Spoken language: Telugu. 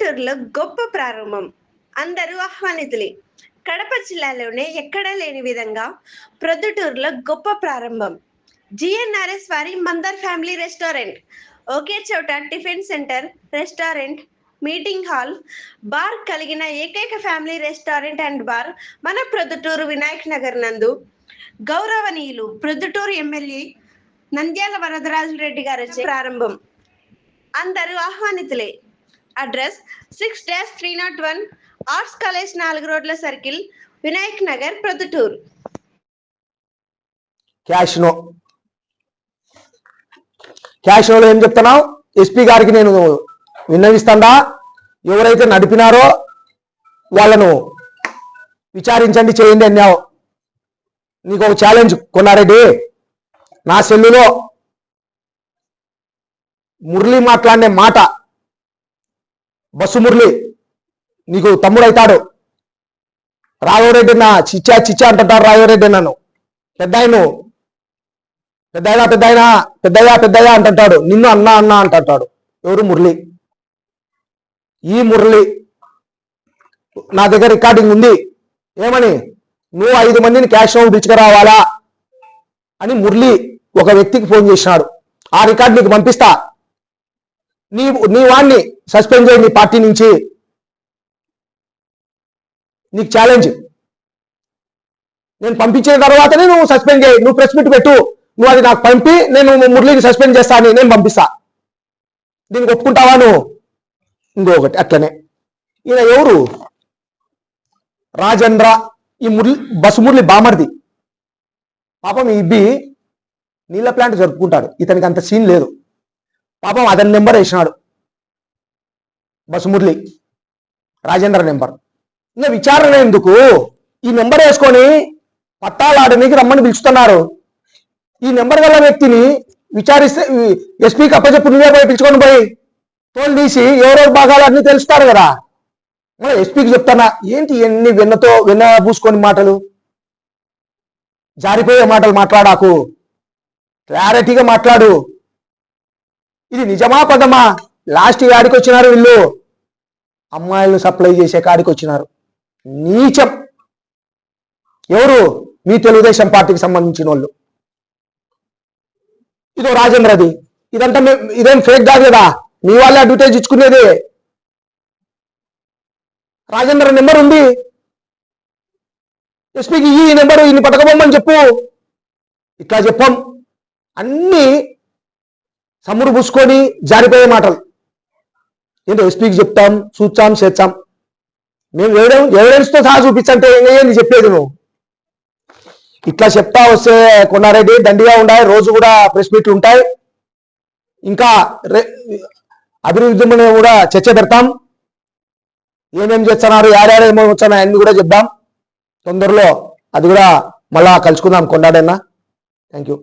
పల్లెటూరులో గొప్ప ప్రారంభం. అందరూ ఆహ్వానితులే. కడప జిల్లాలోనే ఎక్కడా లేని విధంగా ప్రొద్దుటూరులో గొప్ప ప్రారంభం. జిఎన్ఆర్ఎస్ వారి మందర్ ఫ్యామిలీ రెస్టారెంట్. ఒకే చోట tiffin centre restaurant meeting hall bar కలిగిన ఏకైక ఫ్యామిలీ రెస్టారెంట్ అండ్ బార్ మన ప్రొద్దుటూరు వినాయక్ నగర్ నందు. గౌరవనీయులు ప్రొద్దుటూరు ఎమ్మెల్యే నంద్యాల వరదరాజు రెడ్డి గారు ప్రారంభం. అందరూ ఆహ్వానితులే. Address six dash three naught one arts college నాలుగు రోడ్ల circle Vinayak Nagar Proddatur. Cash no. Cash నోలో ఏం చెప్తున్నావు? ఎస్పీ గారికి నేను విన్నవిస్తాడా? ఎవరైతే నడిపినారో వాళ్ళను విచారించండి చేయండి అన్నావు. నీకు ఒక ఛాలెంజ్ కొన్నారెడ్డి నా సెల్లులో మురళి మాట్లాడే మాట బస్సు మురళి నీకు తమ్ముడు అవుతాడు రాఘవరెడ్డి నా చిచ్చా చిచ్చా అంటుంటాడు రాఘవరెడ్డి నన్ను పెద్ద పెద్దయినా పెద్దయినా పెద్దయ్యా పెద్దయ్యా అంటుంటాడు. నిన్ను అన్నా అన్న అంటుంటాడు. ఎవరు? మురళి. ఈ మురళి నా దగ్గర రికార్డింగ్ ఉంది. ఏమని? నువ్వు ఐదు మందిని క్యాష్ రౌండ్ పిలుచుకురావాలా? అని మురళి ఒక వ్యక్తికి ఫోన్ చేసినాడు. ఆ రికార్డు నీకు పంపిస్తా. నీ నీ వాణ్ణి సస్పెండ్ చేయి నీ పార్టీ నుంచి. నీకు ఛాలెంజ్ నేను పంపించిన తర్వాతనే నువ్వు సస్పెండ్ చేయి. నువ్వు ప్రెస్ మీట్ పెట్టు. నువ్వు అది నాకు పంపి నేను మురళిని సస్పెండ్ చేస్తాను నేను పంపిస్తా. దీనికి ఒప్పుకుంటావా నువ్వు? ఇంకొకటి అట్లనే. ఈయన ఎవరు? రాజేంద్ర ఈ మురళి బస్సు మురళి బామర్ది. పాపం ఈ ఇబ్బి నీళ్ళ ప్లాంట్ జరుపుకుంటాడు. ఇతనికి అంత సీన్ లేదు. పాపం అతని నెంబర్ వేసినాడు. బసుమురళి రాజేంద్ర నెంబర్ ఇంకా విచారణ ఎందుకు? ఈ నెంబర్ వేసుకొని పట్టాలాడనికి రమ్మని పిలుస్తున్నారు. ఈ నెంబర్ గల వ్యక్తిని విచారిస్తే ఎస్పీకి అప్పచెప్పు నువ్వే పోయి పిలుచుకొని పోయి తోలు తీసి ఎవరెవరు భాగాలు అన్ని తెలుస్తారు కదా. మన ఎస్పీకి చెప్తానా ఏంటి ఎన్ని వెన్నతో వెన్న పూసుకొని మాటలు? జారిపోయే మాటలు మాట్లాడాకు. క్లారిటీగా మాట్లాడు. ఇది నిజమా పదమా? లాస్ట్ యాడికి వచ్చినారు వీళ్ళు? అమ్మాయిలు సప్లై చేసే కాడికి వచ్చినారు. నీచం. ఎవరు? మీ తెలుగుదేశం పార్టీకి సంబంధించిన వాళ్ళు ఇదో రాజేంద్రది. ఇదంతా ఇదేం ఫేక్ కాదు కదా? మీ వాళ్ళే అడ్వర్టైజ్ ఇచ్చుకునేది. రాజేంద్ర నెంబర్ ఉంది. ఎస్పీకి ఈ నెంబరు ఇన్ని పట్టకపోమని చెప్పు. ఇట్లా చెప్పాం. అన్ని సమ్ముడు పూసుకొని జారిపోయే మాటలు. ఏంటో ఎస్పీకి చెప్తాం చూచాం చేర్చాం మేము ఎవిడెన్స్ ఎవిడెన్స్తో సహా చూపించంటే ఏంటి చెప్పేది నువ్వు. ఇట్లా చెప్తా వస్తే కొన్నారెడ్డి దండిగా ఉండాలి రోజు కూడా ప్రెస్ మీట్లు ఉంటాయి. ఇంకా రే- అభివృద్ధి కూడా చర్చ పెడతాం. ఏమేమి చేస్తున్నారు యార్యారు ఏమో వచ్చాయి అన్ని కూడా చెప్దాం. తొందరలో అది కూడా మళ్ళా కలుసుకుందాం కొన్నాడన్నా థ్యాంక్ యూ